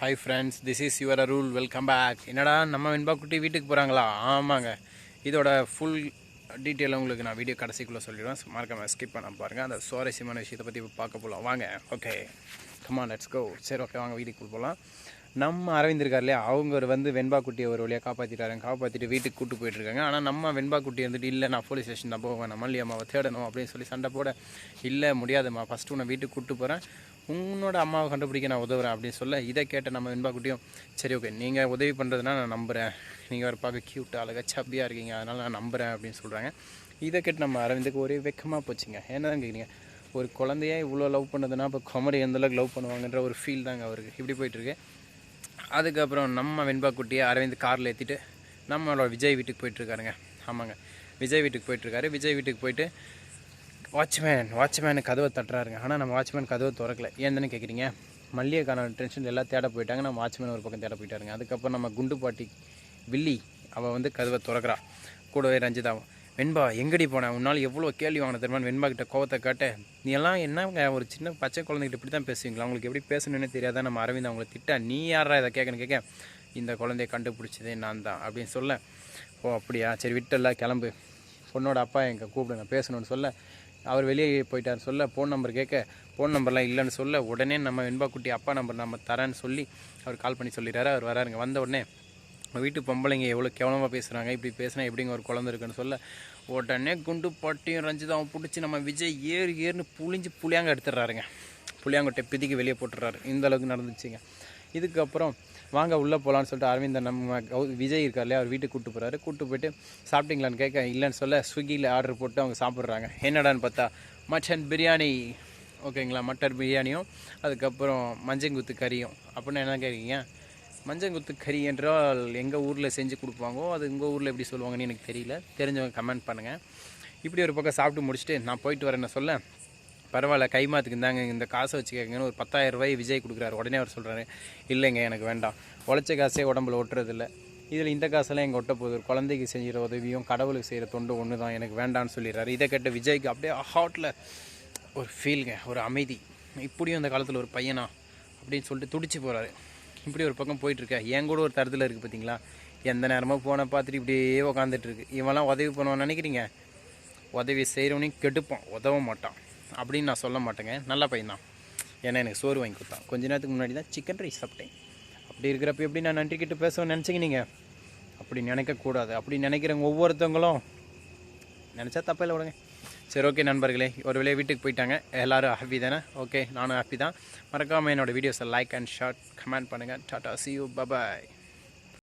Hi friends this is your rule welcome back என்னடா நம்ம வெண்பா குட்டி வீட்டுக்கு போகிறாங்களா ஆமாங்க. இதோட ஃபுல் டீட்டெயில் உங்களுக்கு நான் வீடியோ கடைசிக்குள்ளே சொல்லிடுவேன். மறக்காம ஸ்கிப் பண்ண பாருங்கள் அந்த சுவாரஸ்யமான விஷயத்தை பற்றி பார்க்க போகலாம் வாங்க. ஓகே கமா லெட்ஸ் கோ சரி ஓகே வாங்க வீட்டுக்கு போகலாம் நம்ம அரவிந்த் இருக்கார் இல்லையா? அவங்க வந்து வெண்பா குட்டியை ஒரு வழியாக காப்பாற்றிட்டாருங்க காப்பாற்றிட்டு வீட்டுக்கு கூட்டு போயிட்டுருக்காங்க ஆனால் நம்ம வெண்பா குட்டி வந்துட்டு இல்லை நான் போலீஸ் ஸ்டேஷன் தான் போவேன். நம்ம மல்லி அம்மாவை தேடணும் அப்படின்னு சொல்லி சண்டை போட இல்லை முடியாதும்மா. ஃபஸ்ட்டு உன்னை வீட்டுக்கு கூப்பிட்டு போகிறேன் உன்னோட அம்மாவை கண்டுபிடிக்க நான் உதவுறேன் அப்படின்னு சொல்ல இதை கேட்ட நம்ம வெண்பாக்குட்டியும் சரி ஓகே நீங்கள் உதவி பண்ணுறதுனா நான் நம்புகிறேன் நீங்கள் ஒரு பார்க்க க்யூட் அழகாக சப்பியாக இருக்கீங்க. அதனால் நான் நம்புகிறேன் அப்படின்னு சொல்கிறாங்க இதை கேட்டு நம்ம அரவிந்துக்கு ஒரே வெக்கமாக போச்சுங்க. என்னதான் கேட்குறீங்க ஒரு குழந்தைய இவ்வளோ லவ் பண்ணதுன்னா இப்போ குமரி எந்த அளவுக்கு லவ் பண்ணுவாங்கன்ற ஒரு ஃபீல் தாங்க அவருக்கு. இப்படி போயிட்டுருக்கு அதுக்கப்புறம் நம்ம வெண்பா குட்டியை அரவிந்த் காரில் ஏற்றிட்டு நம்மளோட விஜய் வீட்டுக்கு போயிட்டுருக்காருங்க ஆமாங்க. விஜய் வீட்டுக்கு போயிட்டுருக்காரு விஜய் வீட்டுக்கு போயிட்டு வாட்ச்மேன் வாட்ச்மேனு கதவை தட்டுறாருங்க. ஆனால் நம்ம வாட்ச்மேன் கதவை திறக்கல. ஏன்னு கேட்குறீங்க மல்லிகைக்கான டென்ஷன் எல்லாம் தேட போயிட்டாங்க. நம்ம வாட்ச்மேன் ஒரு பக்கம் தேட போயிட்டாருங்க. அதுக்கப்புறம் நம்ம குண்டு பாட்டி வில்லி அவள் வந்து கதவை திறக்கிறா. கூடவே ரஞ்சிதாவும் வெண்பா எங்கடி போனேன் உன்னால் எவ்வளோ கேள்வி வாங்கின தெரியுமா? வெண்பா கிட்ட கோவத்தை காட்ட நீ எல்லாம் என்னங்க ஒரு சின்ன பச்சை குழந்தைகிட்ட இப்படி தான் பேசுவீங்களா? உங்களுக்கு எப்படி பேசணும்னு தெரியாதா? நம்ம அரவிந்த் அவங்கள திட்ட நீ யாரா இதை கேட்கணும் கேட்க இந்த குழந்தைய கண்டுபிடிச்சதே நான் தான் அப்படின்னு சொல்ல. ஓ அப்படியா? சரி விட்டல கிளம்பு. பொண்ணோட அப்பா எங்க கூப்பிடுங்க பேசணும்னு சொல்ல. அவர் வெளியே போயிட்டார் சொல்ல ஃபோன் நம்பர் கேட்க ஃபோன் நம்பர்லாம் இல்லைன்னு சொல்ல உடனே நம்ம வெண்பா குட்டி அப்பா நம்பர் நம்ம தரேன்னு சொல்லி அவர் கால் பண்ணி சொல்லிடுறாரு. அவர் வராருங்க. வந்த உடனே வீட்டு பொம்பளைங்க எவ்வளோ கேவலமாக பேசுகிறாங்க இப்படி பேசுனா எப்படிங்க ஒரு குழந்தை இருக்குன்னு சொல்ல உடனே குண்டு பாட்டியும் ரஞ்சிதாவும் பிடிச்சி நம்ம விஜய் ஏறு ஏறுன்னு புளிஞ்சு புளியாங்க எடுத்துடுறாருங்க. புளியாங்கொட்டை பிதிக்கு வெளியே போட்டுறாரு இந்த அளவுக்கு நடந்துச்சுங்க. இதுக்கப்புறம் வாங்க உள்ளே போகலான்னு சொல்லிட்டு அரவிந்தன் நம்ம கௌ- விஜய் இருக்கார் இல்லையா அவர் வீட்டுக்கு கூப்பிட்டு போகிறாரு கூப்பிட்டு போயிட்டு சாப்பிட்டீங்களான்னு கேட்க இல்லைன்னு சொல்ல ஸ்விக்கியில் ஆர்டர் போட்டு அவங்க சாப்பிட்றாங்க. என்னடான்னு பார்த்தா மட்டன் பிரியாணி. ஓகேங்களா மட்டன் பிரியாணியும் அதுக்கப்புறம் மஞ்சங்குத்து கறியும். அப்படின்னு என்ன கேட்குறீங்க? மஞ்சங்குத்து கறி என்றால் எங்கள் ஊரில் செஞ்சு கொடுப்பாங்கோ அது உங்கள் ஊரில் எப்படி சொல்லுவாங்கன்னு எனக்கு தெரியல. தெரிஞ்சவங்க கமெண்ட் பண்ணுங்கள் இப்படி ஒரு பக்கம் சாப்பிட்டு முடிச்சுட்டு நான் போயிட்டு வரேன்னு சொல்ல பரவாயில்ல கைமாத்துக்கு இருந்தாங்க இந்த காசை வச்சுக்கங்கன்னு ஒரு பத்தாயிரம் ரூபாய் விஜய் கொடுக்குறாரு. உடனே அவர் சொல்கிறாரு இல்லைங்க எனக்கு வேண்டாம். உழைச்ச காசே உடம்புல ஒட்டுறதில்ல. இதில் இந்த காசெல்லாம் எங்கள் ஒட்ட போகுது? ஒரு குழந்தைக்கு செய்கிற உதவியும் கடவுளுக்கு செய்கிற தொண்டு ஒன்று தான் எனக்கு வேண்டாம்னு சொல்லிடுறாரு. இதை கேட்ட விஜய்க்கு அப்படியே ஹார்ட்டில் ஒரு ஃபீலுங்க ஒரு அமைதி. இப்படியும் இந்த காலத்தில் ஒரு பையனா? அப்படின்னு சொல்லிட்டு துடிச்சு போகிறாரு இப்படி ஒரு பக்கம் போயிட்டுருக்க. என் கூட ஒரு தரத்தில் இருக்குது பார்த்தீங்களா எந்த நேரமும் போனை பார்த்துட்டு இப்படியே உக்காந்துட்டு இருக்கு இவன்லாம் உதவி பண்ணுவான்னு நினைக்கிறீங்க? உதவி செய்கிறவனையும் கெடுப்பான். உதவ மாட்டான். அப்படின்னு நான் சொல்ல மாட்டேங்க. நல்ல பையன் தான் ஏன்னா எனக்கு சோறு வாங்கி கொடுத்தான். கொஞ்ச நேரத்துக்கு முன்னாடி தான் சிக்கன் ரைஸ் சாப்பிட்டேன். அப்படி இருக்கிறப்ப எப்படி நான் நன்றி கிட்ட பேசணும்னு நினச்சிங்க நீங்கள் அப்படி நினைக்கக்கூடாது அப்படி நினைக்கிறவங்க ஒவ்வொருத்தவங்களும் நினச்சா தப்பில்லை விடுங்க. சரி ஓகே நண்பர்களே. ஒரு வேலையை வீட்டுக்கு போயிட்டாங்க. எல்லோரும் ஹாப்பி தானே? ஓகே நானும் ஹாப்பி தான். மறக்காமல் என்னோடய வீடியோஸை லைக் அண்ட் ஷார்ட் கமெண்ட் பண்ணுங்கள் டாட்டா சி யூ பபாய்